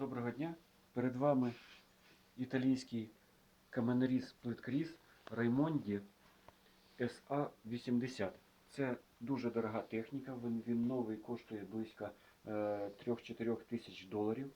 Доброго дня. Перед вами італійський каменоріз плиткріз Раймонді SA80. Це дуже дорога техніка. Він, він новий коштує близько е, 3-4 тисяч доларів.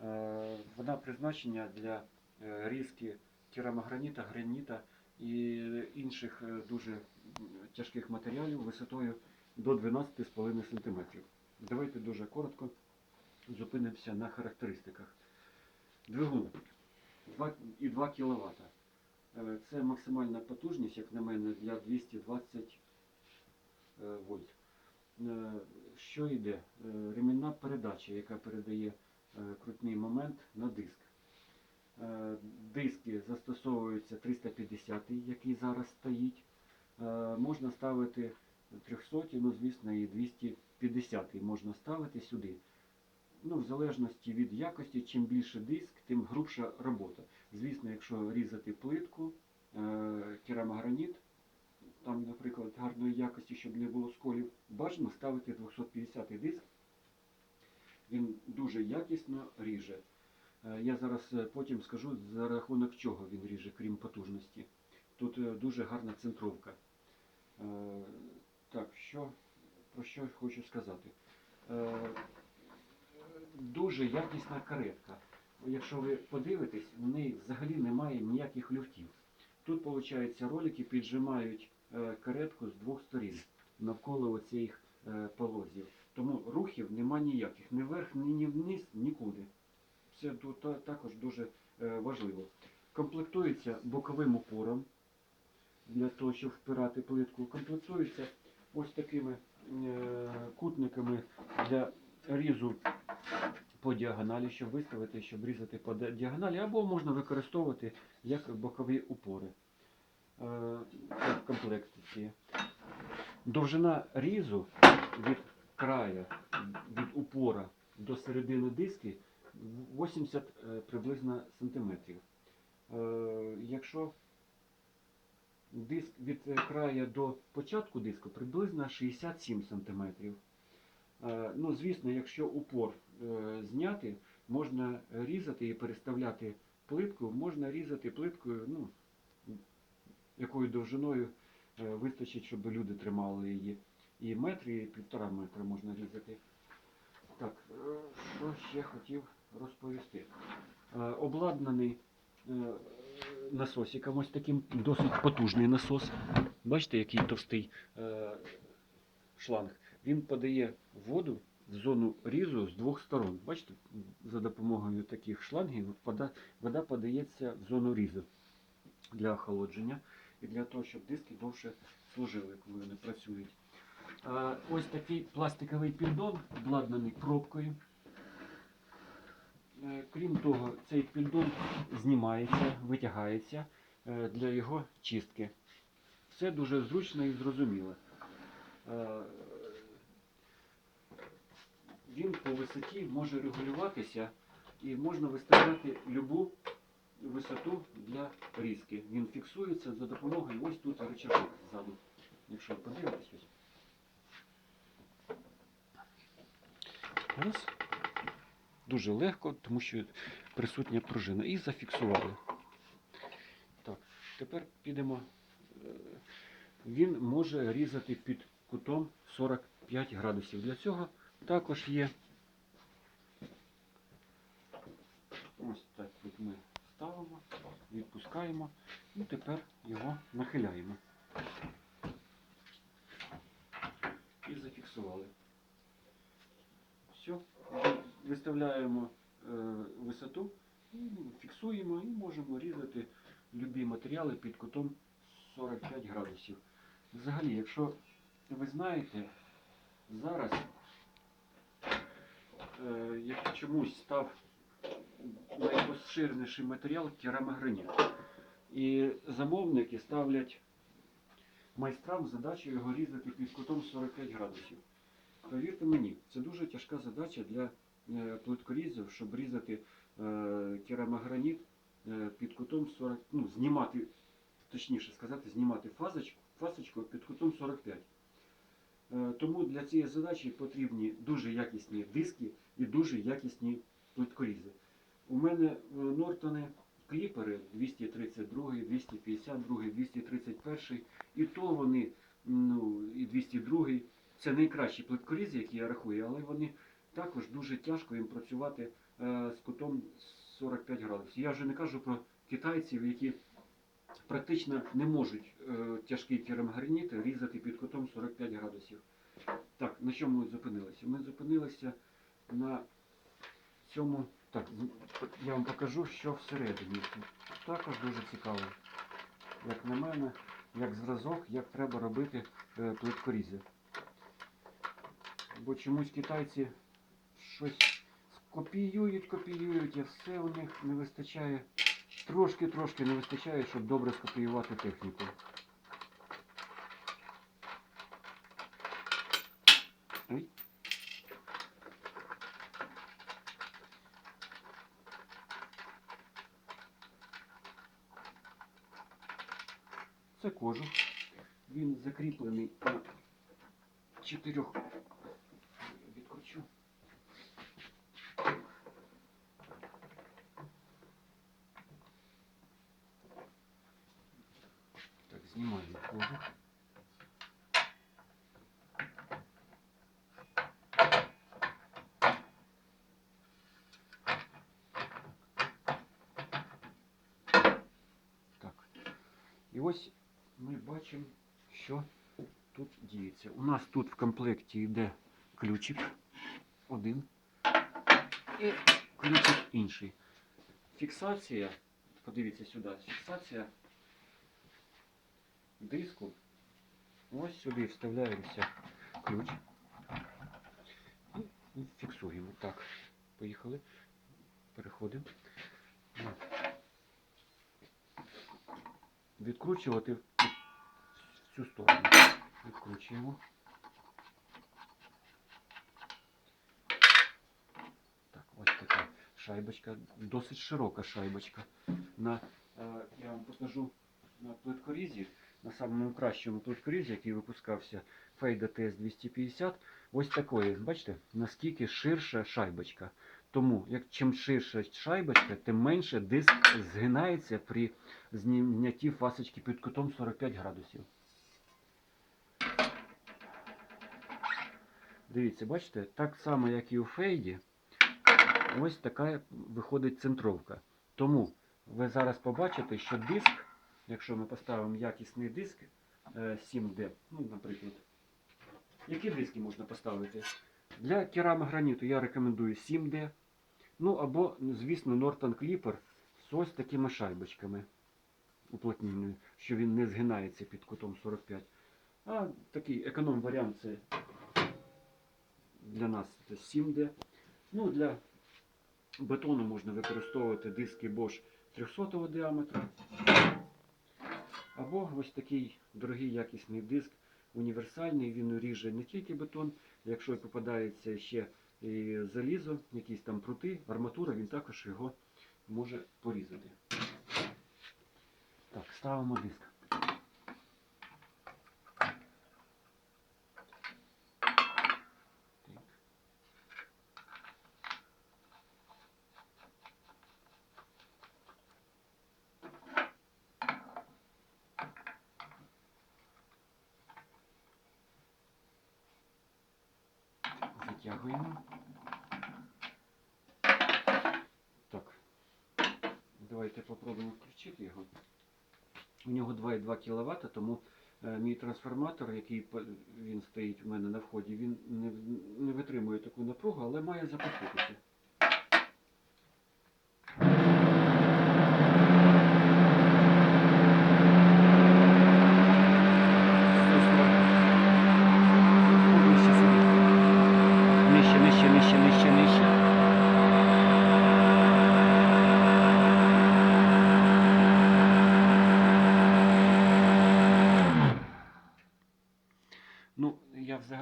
Е, вона призначена для е, різки керамограніта, граніта і інших е, дуже тяжких матеріалів висотою до 12,5 см. Давайте дуже коротко зупинимося на характеристиках. Двигун 2,2 кВт. Е, Це максимальна потужність, як на мене, для 220 е, вольт. Е, Що йде? Ремінна передача, яка передає крутний момент на диск. Диски застосовуються 350, який зараз стоїть. Можна ставити 300, ну звісно, і 250 можна ставити сюди. Ну, в залежності від якості, чим більше диск, тим грубша робота. Звісно, якщо різати плитку, е, керамограніт, там, наприклад, гарної якості, щоб не було сколів, бажано ставити 250 диск. Він дуже якісно ріже. Е, Я зараз е, потім скажу, за рахунок чого він ріже, крім потужності. Тут дуже гарна центровка. Так, що, про що хочу сказати. Дуже якісна каретка. Якщо ви подивитесь, в неї взагалі немає ніяких люфтів. Тут, виходить, ролики піджимають е, каретку з двох сторін навколо оцих е, полозів. Тому рухів нема ніяких, ні вверх, ні, вниз, нікуди. Це також дуже е, важливо. Комплектується боковим упором для того, щоб впирати плитку. Комплектується ось такими кутниками для різу по діагоналі, щоб виставити, щоб різати по діагоналі, або можна використовувати як бокові упори. Е, в комплекті. Довжина різу від краю, від упора до середини диски 80 е, приблизно сантиметрів. Е, Якщо диск від е, краю до початку диску приблизно 67 сантиметрів. Е, Ну, звісно, якщо упор е, зняти, можна різати і переставляти плитку, можна різати плиткою, ну, якою довжиною е, вистачить, щоб люди тримали її. І метр, і півтора метра можна різати. Так, що ще хотів розповісти. Обладнаний насосиком, ось таким досить потужний насос. Бачите, який товстий шланг. Він подає воду в зону різу з двох сторон. Бачите, за допомогою таких шлангів вода, подається в зону різу для охолодження і для того, щоб диски довше служили, коли вони працюють. Ось такий пластиковий піддон, обладнаний пробкою. Е, Крім того, цей піддон знімається, витягається е, для його чистки. Все дуже зручно і зрозуміло. Він по висоті може регулюватися і можна виставляти любу висоту для різки. Він фіксується за допомогою ось тут рычажок ззаду. Якщо подивитись ось. Раз. Дуже легко, тому що присутня пружина. І зафіксували. Так, тепер підемо. Е, Він може різати під кутом 45 градусів. Для цього також є. Ось так от ми ставимо, відпускаємо і тепер його нахиляємо. І зафіксували. Все. Виставляємо е, висоту, фіксуємо і можемо різати любі матеріали під кутом 45 градусів. Взагалі, якщо ви знаєте, зараз як чомусь став найпоширеніший матеріал керамограніт. І замовники ставлять майстрам задачу його різати під кутом 45 градусів. Повірте мені, це дуже тяжка задача для е, плиткорізів, щоб різати е, керамограніт е, під кутом 40, ну, знімати, точніше сказати, знімати фасочку, фасочку під кутом 45. Е, Тому для цієї задачі потрібні дуже якісні диски і дуже якісні плиткорізи. У мене е, Нортони кліпери 232, 252, 231, і то вони, ну, і 202. Це найкращі плиткорізи, які я рахую, але вони також дуже тяжко їм працювати е, з кутом 45 градусів. Я вже не кажу про китайців, які практично не можуть е, тяжкий керамограніт різати під кутом 45 градусів. Так, на чому ми зупинилися? Ми зупинилися на цьому. Так, я вам покажу, що всередині. Також дуже цікаво, як на мене, як зразок, як треба робити е, плиткорізи. Бо чомусь китайці щось копіюють, копіюють, а все у них не вистачає. Трошки-трошки не вистачає, щоб добре скопіювати техніку. Це кожух. Він закріплений на чотирьох. Відкручу. Так, знімаю кожух. Так. І ось ми бачимо, що тут діється. У нас тут в комплекті йде ключик один і ключик інший. Фіксація, подивіться сюди, фіксація диску. Ось сюди вставляється ключ. І фіксуємо. Так, поїхали. Переходимо. Відкручувати в цю сторону. Відкручуємо. Так, ось така шайбочка, досить широка шайбочка. На, е, я вам покажу на плиткорізі, на самому кращому плиткорізі, який випускався Фейда TS 250, ось такої, бачите, наскільки ширша шайбочка. Тому, як чим ширша шайбочка, тим менше диск згинається при знятті фасочки під кутом 45 градусів. Дивіться, бачите, так само, як і у фейді, ось така виходить центровка. Тому ви зараз побачите, що диск, якщо ми поставимо якісний диск е, 7D, ну, наприклад, які диски можна поставити? Для керамограніту я рекомендую 7D. Ну або, звісно, Norton Clipper з ось такими шайбочками уплотненою, що він не згинається під кутом 45. А такий економ варіант це для нас це 7D. Ну, для бетону можна використовувати диски Bosch 300 діаметра. Або ось такий дорогий якісний диск універсальний, він ріже не тільки бетон, якщо попадається ще і залізо, якісь там прути, арматура, він також його може порізати. Так, ставимо диск. Затягуємо. Давайте попробуємо включити його. У нього 2,2 кВт, тому е, мій трансформатор, який він стоїть у мене на вході, він не, витримує таку напругу, але має запуститися.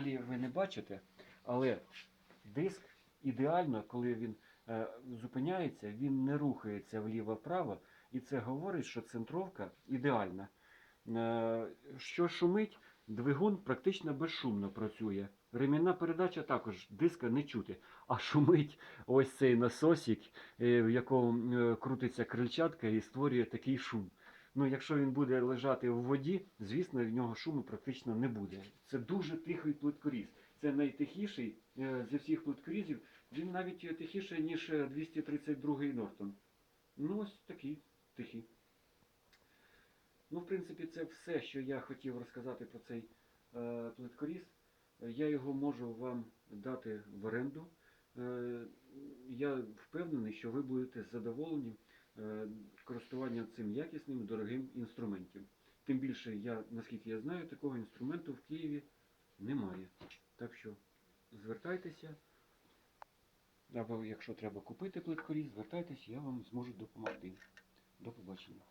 Взагалі ви не бачите, але диск ідеально, коли він е, зупиняється, він не рухається вліво-вправо, і це говорить, що центровка ідеальна. Е, що шумить, двигун практично безшумно працює. Ремінна передача також диска не чути, а шумить ось цей насосик, е, в якому крутиться крильчатка і створює такий шум. Ну, якщо він буде лежати в воді, звісно, в нього шуму практично не буде. Це дуже тихий плиткоріз. Це найтихіший е, зі всіх плиткорізів. Він навіть е, тихіший, ніж е, 232 Нортон. Ну, ось такий тихий. Ну, в принципі, це все, що я хотів розказати про цей е, плиткоріз. Е, Я його можу вам дати в оренду. Е, Я впевнений, що ви будете задоволені е, користуванням цим якісним дорогим інструментом. Тим більше, я, наскільки я знаю, такого інструменту в Києві немає. Так що звертайтеся. Або якщо треба купити плиткоріз, звертайтеся, я вам зможу допомогти. До побачення.